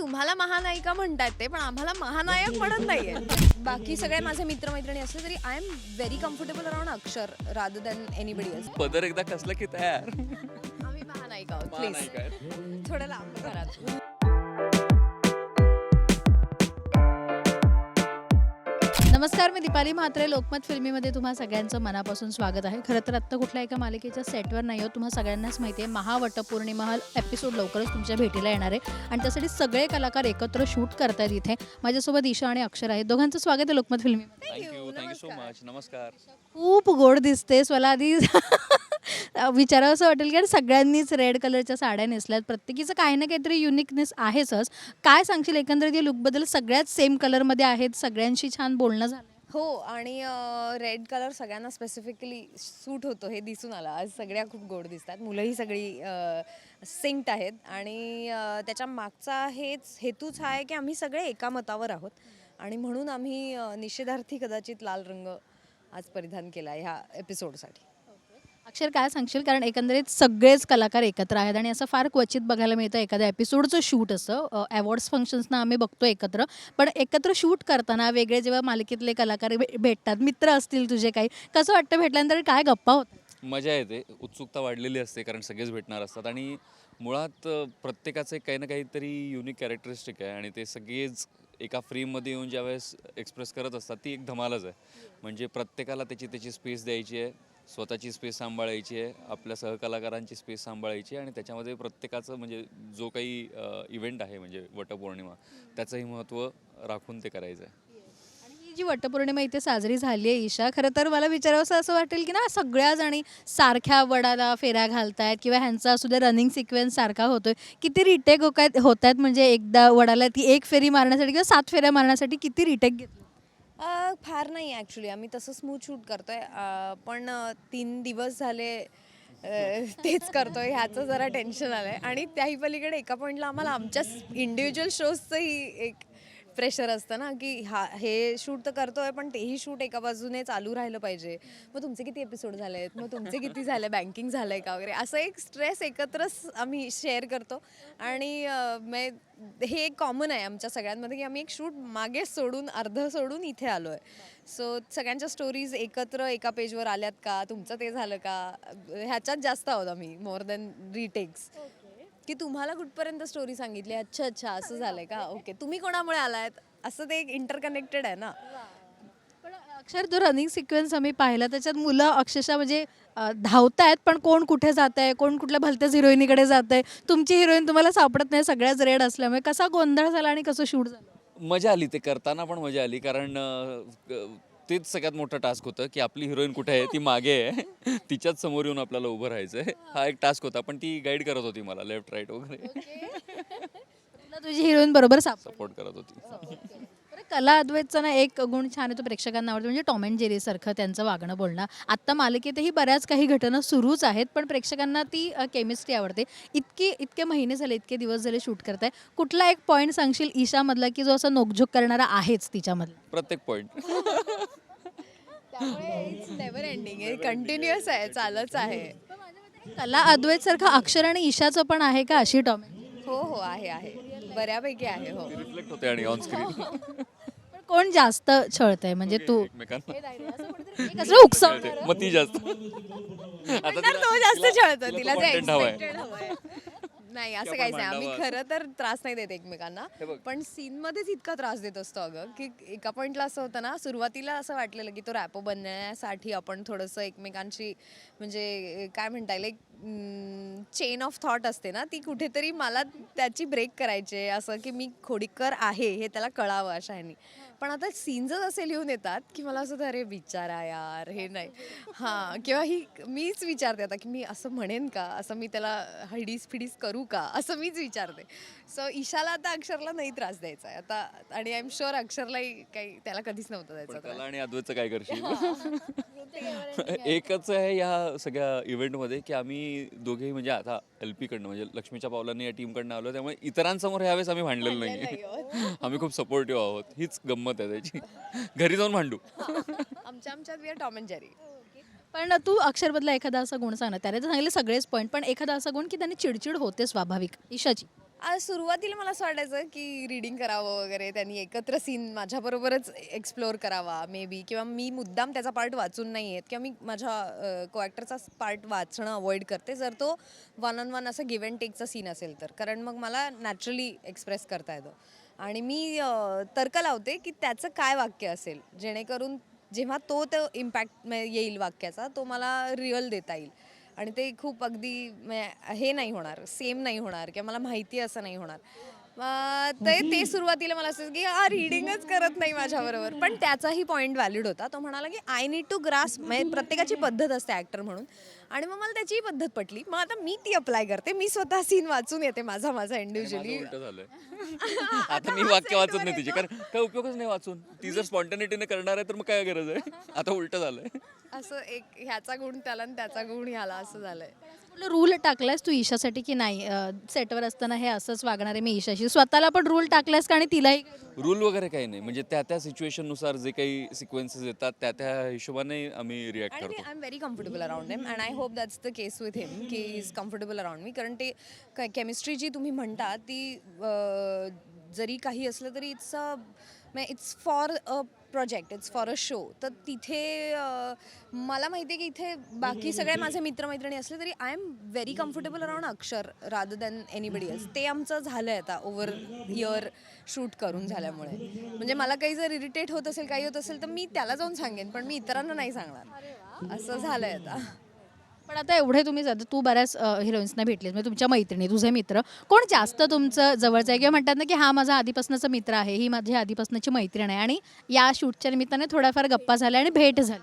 तुम्हाला महानायिका म्हणतायत ते पण आम्हाला महानायक म्हणत नाहीये. बाकी सगळे माझे मित्रमैत्रिणी असले तरी I am very comfortable around Akshar rather than anybody else पदर एकदा कसला की तयार? आम्ही महानायिका आहोत प्लीज महानायिका आहे. थोडं लांब घरात नमस्कार मी दीपाली म्हात्रे लोकमत फिल्मीमध्ये तुम्हा सगळ्यांचं मनापासून स्वागत आहे. खरं तर आत्ता कुठल्या एका मालिकेच्या सेटवर नाही आहोत तुम्हा सगळ्यांनाच माहिती आहे महावटपौर्णिमा हा एपिसोड लवकरच तुमच्या भेटीला येणार आहे. आणि त्यासाठी सगळे कलाकार एकत्र शूट करतायत इथे. माझ्यासोबत ईशा आणि अक्षर आहेत. दोघांचं स्वागत आहे Lokmat फिल्मीमध्ये. Thank you thank you so much नमस्कार. खूप गोड दिसतेस मला आधी विचारावं असं वाटेल की सगळ्यांनीच रेड कलरच्या साड्या नेसल्यात. प्रत्येकीचं काही ना काहीतरी युनिकनेस आहेचच काय सांगशील? एकंदरीत या लुकबद्दल सगळ्याच सेम कलरमध्ये आहेत. सगळ्यांशी छान बोलणं झालं. हो आणि रेड कलर सगळ्यांना स्पेसिफिकली सूट होतो हे दिसून आलं. आज सगळ्या खूप गोड दिसतात. मुलंही सगळी सिंक्ट आहेत. आणि त्याच्या मागचा हेच हेतूच हा आहे की आम्ही सगळे एका मतावर आहोत. आणि म्हणून आम्ही निषेधार्थी कदाचित लाल रंग आज परिधान केला आहे ह्या एपिसोडसाठी अक्षर काय सांगशील? कारण एकंदरीत सगळेच कलाकार एकत्र आहेत आणि असं फार क्वचित बघायला मिळतं एखाद्या एपिसोडचं शूट असं. अवॉर्ड्स फंक्शन्सना आम्ही बघतो एकत्र. पण एकत्र शूट करताना वेगळे जेव्हा मालिकेतले कलाकार भेटतात मित्र असतील तुझे काही कसं वाटतं भेटल्यानंतर? काय गप्पा होतात? मजा येते. उत्सुकता वाढलेली असते कारण सगळेच भेटणार असतात आणि मुळात प्रत्येकाचं काही ना काहीतरी युनिक कॅरेक्टरिस्टिक आहे आणि ते सगळेच एका फ्रेममध्ये येऊन ज्यावेळेस एक्सप्रेस करत असतात ती एक धमालच आहे. म्हणजे प्रत्येकाला त्याची त्याची स्पेस द्यायची आहे. स्वतःची स्पेस सांभाळायची आहे आपल्या सहकलाकारांची स्पेस सांभाळायची आणि त्याच्यामध्ये प्रत्येकाचं म्हणजे जो काही इव्हेंट आहे म्हणजे वटपौर्णिमा त्याचंही महत्त्व राखून ते करायचं आहे. ही जी वटपौर्णिमा इथे साजरी झाली आहे ईशा खरं तर मला विचारावंसं असं वाटेल की ना सगळ्या जणी सारख्या वडाला फेऱ्या घालतायत किंवा ह्यांचा सुद्धा रनिंग सिक्वेन्स सारखा होतोय किती रिटेक होत आहेत म्हणजे एकदा वडाला ती एक फेरी मारण्यासाठी किंवा सात फेऱ्या मारण्यासाठी किती रिटेक घेतली? फार नाही ॲक्च्युली आम्ही तसं स्मूथ शूट करतो आहे पण तीन दिवस झाले तेच करतो आहे ह्याचं जरा टेन्शन आलं आहे आणि त्याही पलीकडे एका पॉईंटला आम्हाला आमच्या इंडिव्हिज्युअल शोजचंही एक प्रेशर असतं ना की हा हे शूट तर करतोय पण तेही शूट एका बाजूने चालू राहिलं पाहिजे. मग तुमचे किती एपिसोड झाले आहेत मग तुमचे किती झाले? बँकिंग झालं आहे का वगैरे? असं एक स्ट्रेस एकत्रच आम्ही शेअर करतो. आणि अ, हे एक कॉमन आहे आमच्या सगळ्यांमध्ये की आम्ही एक शूट मागे सोडून अर्ध सोडून इथे आलो आहे सो सगळ्यांच्या स्टोरीज एकत्र एका पेजवर आल्यात का? तुमचं ते झालं का? ह्याच्यात जास्त आहोत आम्ही मोर दॅन रिटेक्स की तुम्हाला कुठपर्यंत स्टोरी सांगितली? अच्छा अच्छा असं झालंय का? ओके तुम्ही कोणामुळे आलायत? असं ते एक इंटरकनेक्टेड आहे ना. पण अक्षर जो रनिंग सिक्वेन्स आम्ही पाहिला. त्याच्यात मुलं अक्षरशः म्हणजे धावत आहेत पण कोण कुठे जात आहे कोण कुठल्या भलत्याच हिरोईनीकडे जात आहे तुमची हिरोईन तुम्हाला सापडत नाही सगळ्याच रेड असल्यामुळे. कसा गोंधळ झाला आणि कसं शूट झालं? मजा आली ते करताना पण मजा आली. कारण तेच सगळ्यात मोठं टास्क होतं की आपली हिरोईन कुठे आहे ती मागे आहे. तिच्याच समोर येऊन आपल्याला उभं राहायचं आहे हा एक टास्क होता पण ती गाईड करत होती मला लेफ्ट राईट वगैरे. तुला तुझी हिरोईन बरोबर सपोर्ट करत होती. बरं, कला अद्वैतचा ना एक गुण छान आहे तो प्रेक्षकांना आवडतो म्हणजे टॉम अँड जेरी सारखं त्यांचं वागणं बोलणं. आत्ता मालिकेतही बऱ्याच काही घटना सुरूच आहेत पण प्रेक्षकांना ती केमिस्ट्री आवडते. इतकी इतके महिने झाले इतके दिवस झाले शूट करताय. कुठला एक पॉईंट सांगशील ईशामधला की जो असा नोकझोक करणारा आहेच तिच्यामधला? प्रत्येक पॉईंट त्यामुळे इट्स नेव्हर एंडिंग आहे. कंटिन्युअस आहे चालच आहे. कला अद्वैत सारखा अक्षर आणि ईशाचं पण आहे का अशी टॉम? हो हो आहे आहे. बऱ्यापैकी आहे हो. रिफ्लेक्ट होते आणि ऑन स्क्रीन कोण जास्त छळतंय? म्हणजे तू एकमेकांना. एक असं उकसवणारं. मग ती जास्त. आता तर तिला- तो जास्त छळतो तिला तो जे content हवाय. expected हवंय. नाही असं काहीच नाही. आम्ही खरं तर त्रास नाही देत एकमेकांना. पण सीन मध्येच इतका त्रास देत असतो अगं की एका पॉइंटला असं होतं ना सुरुवातीला असं वाटलेलं की तो रॅपो बनण्यासाठी आपण थोडंसं एकमेकांशी म्हणजे काय म्हणता येईल? एक चेन ऑफ थॉट असते ना ती कुठेतरी मला त्याची ब्रेक करायची आहे. असं की मी खोडीकर आहे हे त्याला कळावं अशा ह्यानी पण आता सीन्सच असे लिहून येतात की मला असं होतं, अरे बिचारा यार हे नाही. हां किंवा ही मीच विचारते आता की मी असं म्हणेन का? असं मी त्याला हडीस फिडीस करू का? असं मीच विचारते. सो ईशाला आता अक्षरला नाही त्रास द्यायचा आहे. आता आणि आय एम शुअर अक्षरलाही काही त्याला कधीच नव्हतं द्यायचा पण त्रास. कला आणि अद्वैतचं काय करशील? एकच आहे या सगळ्या इव्हेंटमध्ये की आम्ही दोघेही म्हणजे आता एल कडनं म्हणजे लक्ष्मीच्या पावलांनी या टीमकडनं आलो त्यामुळे इतरांसमोर ह्यावेळेस आम्ही भांडलेलो नाही आम्ही खूप सपोर्टिव्ह आहोत. हीच गंमत आहे त्याची. घरी जाऊन भांडू. आमच्या आमच्यात we are Tom and Jerry पण तू अक्षरबदला एखादा असा गुण सांग ना त्याने तर सांगितले सगळेच पॉईंट पण एखादा असा गुण की त्याने चिडचिड होते स्वाभाविक ईशाची. आज सुरुवातीला मला असं वाटायचं की रीडिंग करावं वगैरे त्यांनी एकत्र सीन माझ्याबरोबरच एक्सप्लोअर करावा मे बी किंवा मी मुद्दाम त्याचा पार्ट वाचून नाही येत किंवा मी माझ्या को ॲक्टरचा पार्ट वाचणं अवॉइड करते जर तो वन ऑन वन असं गिव्ह अँड टेकचा सीन असेल तर. कारण मग मला नॅचरली एक्सप्रेस करता येतं. आणि मी तर्क लावते की त्याचं काय वाक्य असेल. जेणेकरून जेव्हा तो तो इम्पॅक्ट येईल वाक्याचा तो मला रिअल देता येईल. आणि ते खूप अगदी हे नाही होणार सेम नाही होणार किंवा मला माहिती आहे असं नाही होणार. ते ते सुरुवातीला मला असं की हा रिडिंगच करत नाही माझ्याबरोबर. पण त्याचाही पॉईंट व्हॅलिड होता. तो म्हणाला की आय नीड टू ग्रास म्हणजे प्रत्येकाची पद्धत असते ॲक्टर म्हणून. आणि मग मला त्याचीही पद्धत पटली. मग आता मी ती अप्लाय करते. मी स्वतः सीन वाचून येते माझा माझा इंडिव्हिज्युअली उलट झालंय. आता मी वाक्य वाचत नाही तिचे कारण काय उपयोगच नाही वाचून. ती जर स्पॉन्टॅनिटीने करणार आहे तर मग काय गरज आहे? आता उलट झालंय. असं एक ह्याचा गुण त्याला आणि त्याचा गुण ह्याला असं झालंय. रूल टाकलायस तू ईशासाठी की नाही? सेटवर असताना हे असंच वागणार आहे मी ईशाशी. स्वतःला पण रूल टाकलायस का आणि तिलाही? रूल वगैरे काही नाही. म्हणजे त्या त्या सिच्युएशननुसार जे काही सिक्वेन्सेस येतात त्या त्या हिशोबाने आम्ही रिॲक्ट करतो. I am very comfortable around him and I hope that's the case with him की इज कम्फर्टेबल अराउंड मी कारण ते केमिस्ट्री जी तुम्ही म्हणता ती जरी काही असलं तरी it's a it's for a project it's for a show तर तिथे मला माहिती आहे की इथे बाकी सगळे माझे मित्रमैत्रिणी असले तरी I am very comfortable around Akshar rather than anybody else ते आमचं झालं आहे आता ओव्हर इयर शूट करून झाल्यामुळे. म्हणजे मला काही जर इरिटेट होत असेल काही होत असेल तर मी त्याला जाऊन सांगेन पण मी इतरांना नाही सांगणार. असं झालंय आता. पण आता एवढे तुम्ही आता तू बऱ्याच हिरोईन्सना भेटलीस. म्हणजे तुमच्या मैत्रिणी तुझे मित्र. कोण जास्त तुमचं जवळचं आहे? किंवा म्हणतात ना की हा माझा आधीपासूनचा मित्र आहे ही माझी आधीपासूनची मैत्रीण आहे. आणि या शूटच्या निमित्ताने थोड्याफार गप्पा झाल्या आणि भेट झाली.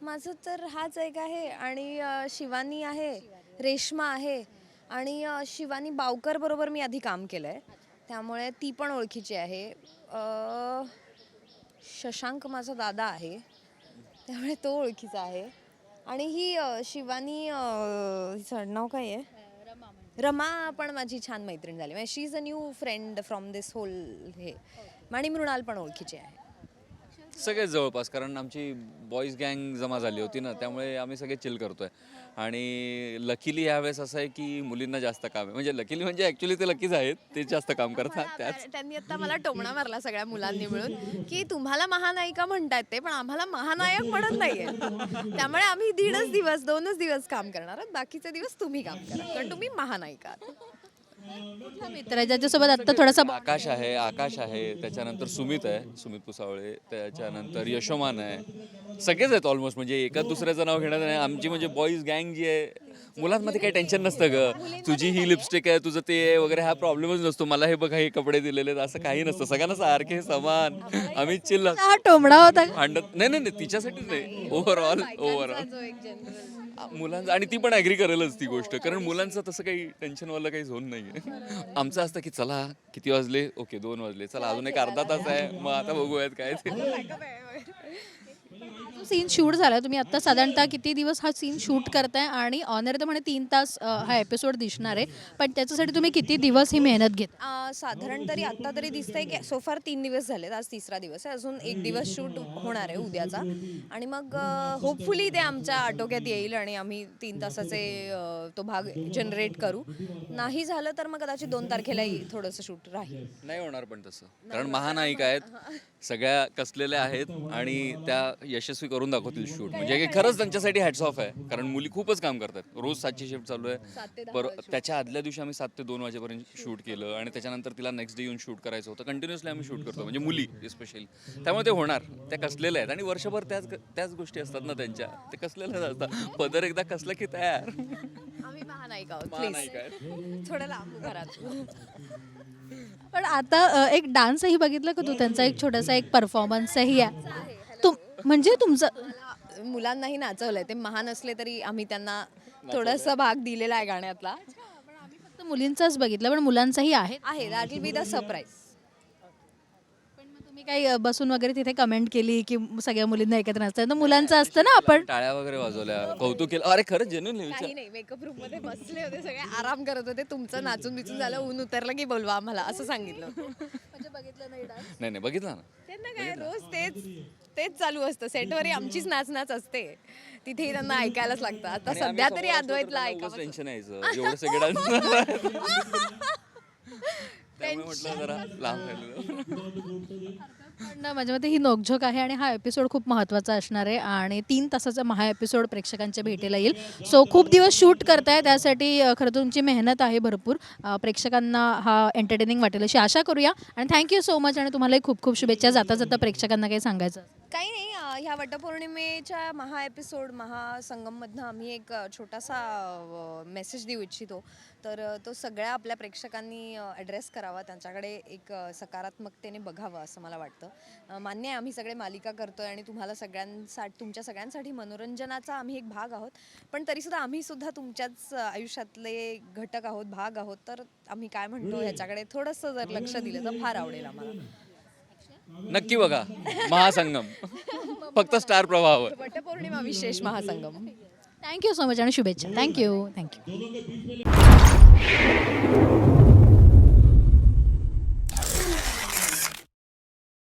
माझं तर हाच एक आहे. आणि शिवानी आहे रेश्मा आहे. आणि शिवानी बावकर बरोबर मी आधी काम केलं आहे त्यामुळे ती पण ओळखीची आहे. शशांक माझा दादा आहे. त्यामुळे तो ओळखीचा आहे. आणि ही अं, शिवानी अं, हिचं आडनाव काय आहे? रमा पण माझी छान मैत्रीण झाली. म्हणजे she is a new friend from this whole हे आणि मृणाल पण ओळखीची आहे. सगळेच जवळपास कारण आमची बॉईज गँग जमा झाली होती ना त्यामुळे आम्ही सगळे चिल करतोय. आणि लकीली यावेळेस असं आहे की मुलींना जास्त काम आहे. म्हणजे लकीली म्हणजे ॲक्च्युली ते लकीच आहेत ते जास्त काम करतात त्याच. त्यांनी आता मला टोमणा मारला सगळ्या मुलांनी मिळून की तुम्हाला महानायिका म्हणतायत ते पण आम्हाला महानायक म्हणत नाहीये. त्यामुळे आम्ही दीडच दिवस दोनच दिवस काम करणार आहोत बाकीचे दिवस तुम्ही काम करा कारण तुम्ही महानायिका आहात. कुठला मित्र आहे ज्याच्यासोबत आता थोडासा आकाश आहे आकाश आहे त्याच्यानंतर सुमित आहे सुमित पुसावळे त्याच्यानंतर यशोमान आहे. सगळेच आहेत ऑलमोस्ट म्हणजे एका दुसऱ्याचं नाव घेण्यात नाही. आमची म्हणजे बॉईज गँग जी आहे मुलांमध्ये काही टेन्शन नसतं ग. तुझी ही लिपस्टिक आहे तुझं ते आहे वगैरे हा प्रॉब्लेमच नसतो. मला हे बघा हे कपडे दिलेले आहेत असं काही नसतं. सगळ्यांना सारखे समान. आम्ही चिल्ल हा टोमडा होता भांडत नाही नाही नाही तिच्यासाठीच नाही. Overall overall general. मुलांचं आणि ती पण ॲग्री करेलच ती गोष्ट. कारण मुलांचं तसं काही टेन्शनवालं काही झोन नाही आहे आमचं असतं की चला किती वाजले? ओके दोन वाजले. चला अजून एक अर्धा तास आहे. मग आता बघूयात काय ते. सीन शूट झाला तुम्ही आता साधारणतः किती दिवस हा सीन शूट करताय? आणि ऑनर तर म्हणे तीन तास अ, हा एपिसोड दिसणार आहे. पण त्याच्यासाठी तुम्ही किती दिवस ही मेहनत घेत? साधारण तरी आता तरी दिसतंय की सोफार तीन दिवस झालेत. आज तिसरा दिवस आहे. अजून एक दिवस शूट होणार आहे उद्याचा. आणि मग होपफुली ते आमच्या आटोक्यात येईल आणि आम्ही तीन तासाचे अं, तो भाग जनरेट करू. नाही झालं तर मग कदाचित दोन तारखेलाही थोडंसं शूट राहील. नाही होणार पण तसं. कारण महानायिका आहेत. सगळ्या कसलेल्या आहेत आणि त्या यशस्वी करून दाखवतील शूट. म्हणजे खरंच त्यांच्यासाठी हॅट्स ऑफ आहे. कारण मुली खूपच काम करतात. रोज सातची शिफ्ट चालू आहे. पर त्याच्या आदल्या दिवशी आम्ही सात ते दोन वाजेपर्यंत शूट केलं आणि त्याच्यानंतर तिला नेक्स्ट डे येऊन शूट करायचं होतं. कंटिन्युअसली आम्ही शूट करतो. म्हणजे मुली स्पेशली त्यामुळे ते होणार. त्या कसलेल्या आहेत. आणि वर्षभर त्याच त्याच गोष्टी असतात ना त्यांच्या. ते कसलेल्याच असतात? पदर एकदा कसलं की तयार. थोडं लांब घरात पण आता एक डान्सही बघितलं का तू? त्यांचा एक छोटासा एक परफॉर्मन्सही आहे. म्हणजे तुमचं मला मुलांनाही नाचवलंय. ते महान असले तरी आम्ही त्यांना थोडासा भाग दिलेला आहे गाण्यातला. फक्त मुलींचाच बघितलं पण मुलांचाही आहे. आहे. That will be the surprise. काही बसून वगैरे तिथे कमेंट केली की सगळ्या मुलींना एकत्र नसतं तर मुलांचं असतं ना आपण. टाळ्या वगैरे वाजवल्या. कौतुक केलं. अरे खरंच जेन्युन विचार काही नाही मेकअप रूममध्ये बसले होते सगळे आराम करत होते. तुमचं नाचून बिचून झालं ऊन उतरलं की बोलवा आम्हाला असं सांगितलं. नाही नाही बघितलं ना. त्यांना काय रोज तेच तेच चालू असतं. सेटवरही आमचीच नाच नाच असते. तिथेही त्यांना ऐकायलाच लागतं. आता सध्या तरी अद्वैतला ऐकावं टेन्शन यायचं. एवढं सगळं त्यामुळे म्हटलं जरा लांब राहिलेलं. पण माझ्या मते ही नोकझोक आहे आणि हा एपिसोड खूप महत्त्वाचा असणार आहे आणि तीन तासाचा महा एपिसोड प्रेक्षकांच्या भेटीला येईल. सो खूप दिवस शूट करताय त्यासाठी अ, खरं तर तुमची मेहनत आहे भरपूर. अ, प्रेक्षकांना हा एंटरटेनिंग वाटेल अशी आशा करूया. आणि थँक्यू सो मच आणि तुम्हालाही खूप खूप शुभेच्छा. जाता जाता प्रेक्षकांना काही सांगायचं असेल. काही नाही ह्या वटपौर्णिमेच्या महा एपिसोड महासंगममधनं आम्ही एक छोटासा मेसेज देऊ इच्छितो. तर तो सगळ्या आपल्या प्रेक्षकांनी ॲड्रेस करावा त्यांच्याकडे एक सकारात्मकतेने बघावं असं मला वाटतं. मान्य आहे आम्ही सगळे मालिका करतोय आणि तुम्हाला सगळ्यांसाठी तुमच्या सगळ्यांसाठी मनोरंजनाचा आम्ही एक भाग आहोत. पण तरीसुद्धा आम्ही सुद्धा तुमच्याच आयुष्यातले घटक आहोत भाग आहोत. तर आम्ही काय म्हणतो ह्याच्याकडे थोडंसं जर लक्ष दिलं तर फार आवडेल आम्हाला. नक्की बघा महासंगम. फक्त स्टार प्रवाहावर. वटपौर्णिमा विशेष महासंगम. थँक्यू सो मच आणि शुभेच्छा. Thank you thank you